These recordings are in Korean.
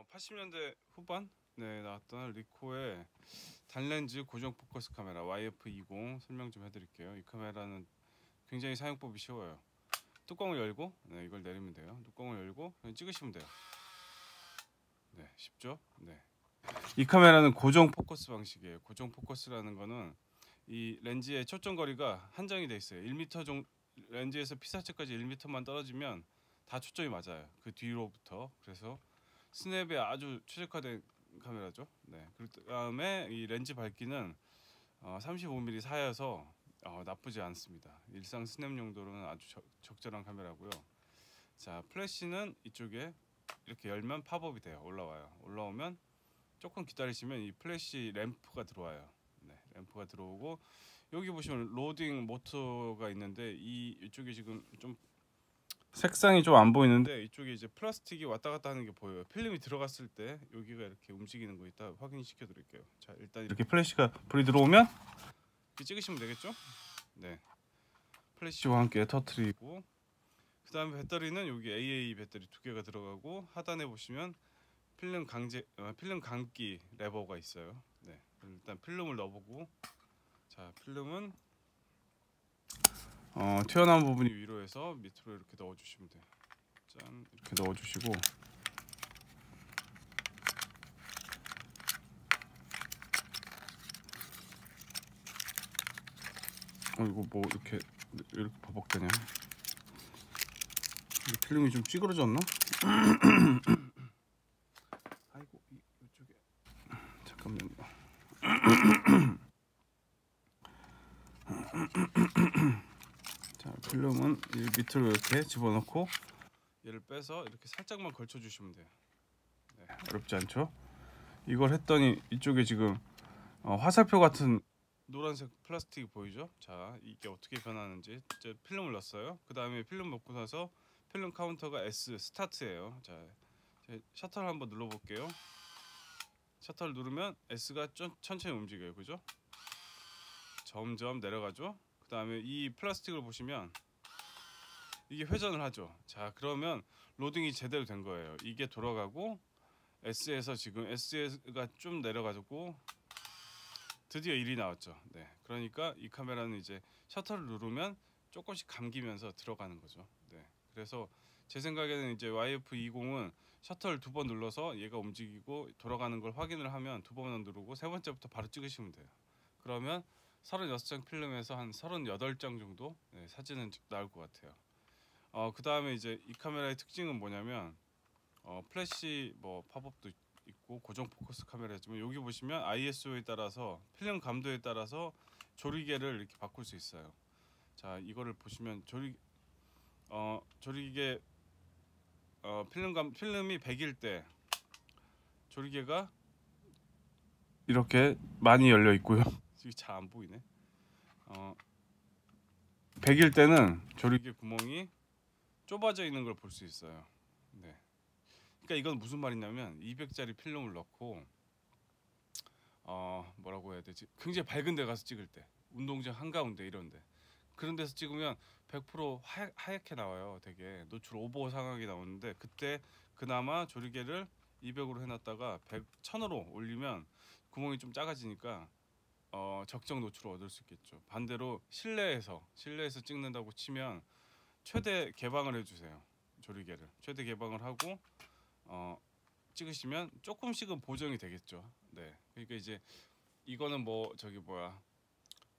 어, 80년대 후반 네 나왔던 리코의 단렌즈 고정 포커스 카메라 YF20 설명 좀 해드릴게요. 이 카메라는 굉장히 사용법이 쉬워요. 뚜껑을 열고 네, 이걸 내리면 돼요. 뚜껑을 열고 찍으시면 돼요. 네 쉽죠? 네. 이 카메라는 고정 포커스 방식이에요. 고정 포커스라는 거는 이 렌즈의 초점 거리가 한정이 돼 있어요. 1m 정도 렌즈에서 피사체까지 1m만 떨어지면 다 초점이 맞아요. 그 뒤로부터 그래서 스냅에 아주 최적화된 카메라죠. 네. 그다음에 이 렌즈 밝기는 어, 35mm 사여서 어, 나쁘지 않습니다. 일상 스냅 용도로는 아주 적, 적절한 카메라고요. 자, 플래시는 이쪽에 이렇게 열면 팝업이 돼요. 올라와요. 올라오면 조금 기다리시면 이 플래시 램프가 들어와요. 네, 램프가 들어오고 여기 보시면 로딩 모터가 있는데 이 이쪽에 지금 좀 색상이 좀 안 보이는데 이쪽에 이제 플라스틱이 왔다 갔다 하는 게 보여요. 필름이 들어갔을 때 여기가 이렇게 움직이는 거 있다 확인시켜 드릴게요. 자, 일단 이렇게 플래시가 불이 들어오면 이렇게 찍으시면 되겠죠? 네. 플래시와 함께 터트리고 그다음에 배터리는 여기 AA 배터리 두 개가 들어가고 하단에 보시면 필름 강제 어, 필름 감기 레버가 있어요. 네. 일단 필름을 넣어 보고 자 필름은 어, 튀어나온 부분이 위로 해서 밑으로 이렇게 넣어주시면 돼요. 짠 이렇게 넣어주시고 어 이거 뭐 이렇게 이렇게 버벅대냐? 이 필름이 좀 찌그러졌나? 아이고 이, 이쪽에 잠깐만요. 자 필름은 이 밑으로 이렇게 집어넣고 얘를 빼서 이렇게 살짝만 걸쳐주시면 돼요. 네, 어렵지 않죠? 이걸 했더니 이쪽에 지금 어, 화살표 같은 노란색 플라스틱 보이죠? 자 이게 어떻게 변하는지 이제 필름을 넣었어요. 그 다음에 필름 넣고 나서 필름 카운터가 S 스타트예요. 자 셔터를 한번 눌러볼게요. 셔터를 누르면 S가 천, 천천히 움직여요, 그죠? 점점 내려가죠. 그 다음에 이 플라스틱을 보시면 이게 회전을 하죠. 자 그러면 로딩이 제대로 된 거예요. 이게 돌아가고 S에서 지금 S가 좀 내려가지고 드디어 1이 나왔죠. 네, 그러니까 이 카메라는 이제 셔터를 누르면 조금씩 감기면서 들어가는 거죠. 네, 그래서 제 생각에는 이제 YF20은 셔터를 두 번 눌러서 얘가 움직이고 돌아가는 걸 확인을 하면 두 번 누르고 세 번째부터 바로 찍으시면 돼요. 그러면 36장 필름에서 한 38장 정도 네, 사진은 나올 것 같아요. 어, 그 다음에 이제 이 카메라의 특징은 뭐냐면 어, 플래시 뭐 팝업도 있고 고정 포커스 카메라지만 여기 보시면 ISO에 따라서 필름 감도에 따라서 조리개를 이렇게 바꿀 수 있어요. 자 이거를 보시면 조리 어 조리개 어 필름 감 필름이 100일 때 조리개가 이렇게 많이 열려 있고요. 지금 잘 안 보이네. 어 100일 때는 조리개 구멍이 좁아져 있는 걸 볼 수 있어요. 네. 그러니까 이건 무슨 말이냐면 200짜리 필름을 넣고 어 뭐라고 해야 되지? 굉장히 밝은 데 가서 찍을 때 운동장 한가운데 이런 데 그런 데서 찍으면 100% 하얗, 하얗게 나와요. 되게 노출 오버 상황이 나오는데 그때 그나마 조리개를 200으로 해놨다가 100, 1000으로 올리면 구멍이 좀 작아지니까 어, 적정 노출을 얻을 수 있겠죠. 반대로 실내에서 실내에서 찍는다고 치면 최대 개방을 해주세요. 조리개를 최대 개방을 하고 어, 찍으시면 조금씩은 보정이 되겠죠. 네, 그러니까 이제 이거는 뭐 저기 뭐야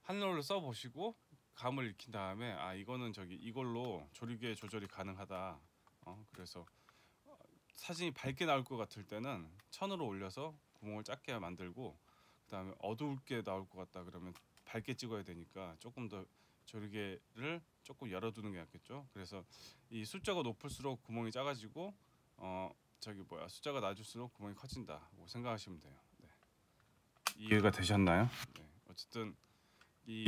한롤로 써 보시고 감을 익힌 다음에 아 이거는 저기 이걸로 조리개 조절이 가능하다. 어, 그래서 어, 사진이 밝게 나올 것 같을 때는 천으로 올려서 구멍을 작게 만들고 그다음에 어두울게 나올 것 같다 그러면 밝게 찍어야 되니까 조금 더 조리개를 조금 열어두는 게 낫겠죠. 그래서 이 숫자가 높을수록 구멍이 작아지고 어 저기 뭐야 숫자가 낮을수록 구멍이 커진다. 고 생각하시면 돼요. 네. 이해가 되셨나요? 네. 어쨌든 이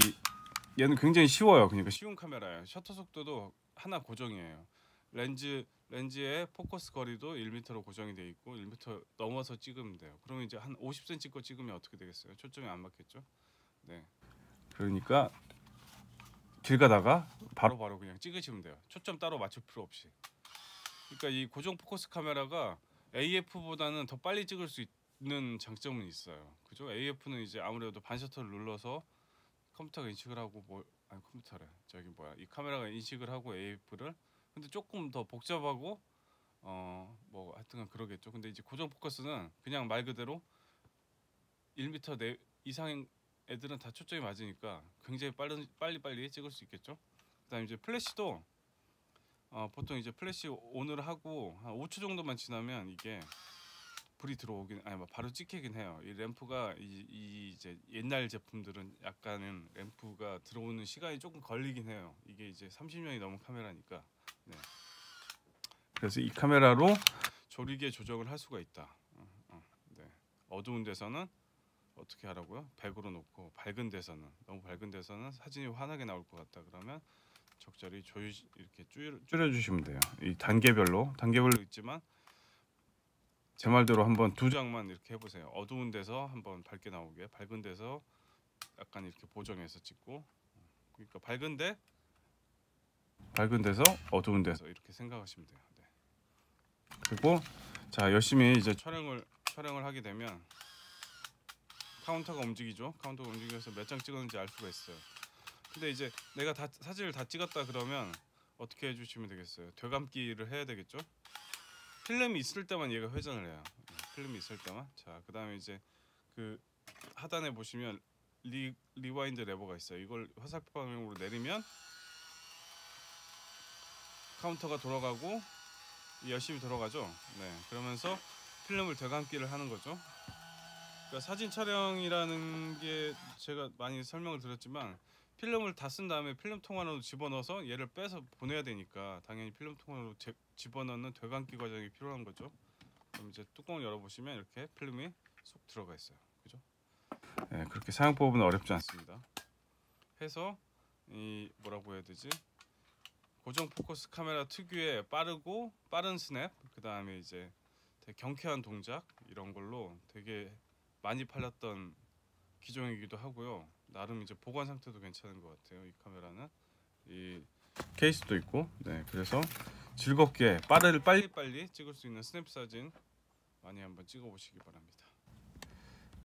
얘는 굉장히 쉬워요. 그러니까 쉬운 카메라예요. 셔터 속도도 하나 고정이에요. 렌즈 렌즈의 포커스 거리도 1m로 고정이 돼 있고 1m 넘어서 찍으면 돼요. 그러면 이제 한 50cm 거 찍으면 어떻게 되겠어요? 초점이 안 맞겠죠? 네. 그러니까 길 가다가 바로 바로 그냥 찍으시면 돼요. 초점 따로 맞출 필요 없이. 그러니까 이 고정 포커스 카메라가 AF보다는 더 빨리 찍을 수 있는 장점은 있어요. 그죠? AF는 이제 아무래도 반셔터를 눌러서 컴퓨터가 인식을 하고 뭐 아니 컴퓨터래 저기 뭐야 이 카메라가 인식을 하고 AF를 근데 조금 더 복잡하고 어 뭐 하여튼간 그러겠죠. 근데 이제 고정 포커스는 그냥 말 그대로 1m 내 이상 애들은 다 초점이 맞으니까 굉장히 빠른 빨리 빨리 찍을 수 있겠죠. 그다음에 이제 플래시도 어, 보통 이제 플래시 온을 하고 한 5초 정도만 지나면 이게 불이 들어오긴 아니 뭐 바로 찍히긴 해요. 이 램프가 이, 이 이제 옛날 제품들은 약간은 램프가 들어오는 시간이 조금 걸리긴 해요. 이게 이제 30년이 넘은 카메라니까. 네. 그래서 이 카메라로 조리개 조정을 할 수가 있다. 어, 어, 네. 어두운 데서는 어떻게 하라고요? 100으로 놓고 밝은 데서는 너무 밝은 데서는 사진이 환하게 나올 것 같다 그러면 적절히 조유 이렇게 줄여, 줄여 주시면 돼요. 이 단계별로 단계별로 있지만 제 말대로 한번 두 장만 이렇게 해보세요. 어두운 데서 한번 밝게 나오게, 밝은 데서 약간 이렇게 보정해서 찍고, 그러니까 밝은데 밝은 데서 어두운 데서 이렇게 생각하시면 돼요. 네. 그리고 자 열심히 이제 촬영을 촬영을 하게 되면 카운터가 움직이죠. 카운터가 움직여서 몇 장 찍었는지 알 수가 있어요. 근데 이제 내가 다 사진을 다 찍었다 그러면 어떻게 해주시면 되겠어요? 되감기를 해야 되겠죠? 필름이 있을 때만 얘가 회전을 해요. 네, 필름이 있을 때만. 자, 그다음에 이제 그 하단에 보시면 리 리와인드 레버가 있어요. 이걸 화살표 방향으로 내리면 카운터가 돌아가고 열심히 돌아가죠. 네, 그러면서 필름을 되감기를 하는 거죠. 그러니까 사진 촬영이라는 게 제가 많이 설명을 드렸지만 필름을 다 쓴 다음에 필름 통안으로 집어넣어서 얘를 빼서 보내야 되니까 당연히 필름 제, 집어넣는 되감기 과정이 필요한 거죠. 그럼 이제 뚜껑을 열어보시면 이렇게 필름이 쏙 들어가 있어요. 그죠? 네, 그렇게 사용법은 어렵지 않습니다. 해서 이 뭐라고 해야 되지? 고정 포커스 카메라 특유의 빠르고 빠른 스냅, 그 다음에 이제 되게 경쾌한 동작 이런 걸로 되게 많이 팔렸던 기종이기도 하고요. 나름 이제 보관 상태도 괜찮은 것 같아요. 이 카메라는 이 케이스도 있고, 네 그래서 즐겁게 빠르를 빨리 빨리 찍을 수 있는 스냅 사진 많이 한번 찍어 보시기 바랍니다.